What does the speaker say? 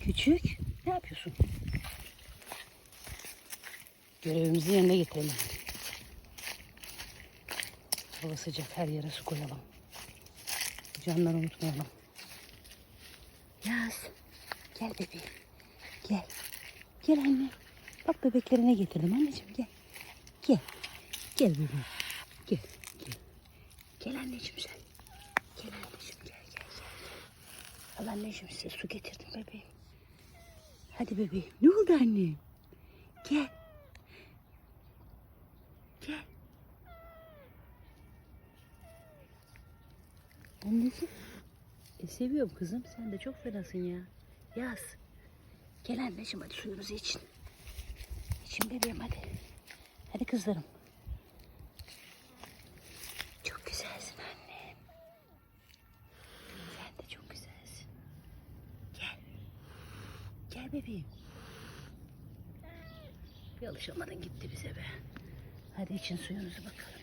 Küçük. Ne yapıyorsun? Görevimizi yerine getirelim. Hava sıcak her yere su koyalım. Canları unutmayalım. Yaz. Gel bebeğim. Gel. Gel anne. Bak bebeklerine getirdim anneciğim gel. Gel. Gel bebeğim. Gel. Gel. Gel anneciğim sen. Gel anneciğim gel gel gel. Al anneciğim size su getirdim bebeğim. Hadi bebeğim. Ne oldu annem? Gel. Gel. Anneciğim. E seviyorum kızım. Sen de çok fenasın ya. Yaz. Gel anneciğim hadi suyunuzu için. İçin bebeğim hadi. Hadi kızlarım. Çok güzelsin annem. Sen de çok güzelsin. Gel. Gel bebeğim. Bir alışamadın gitti bize be. Hadi için suyunuzu bakalım.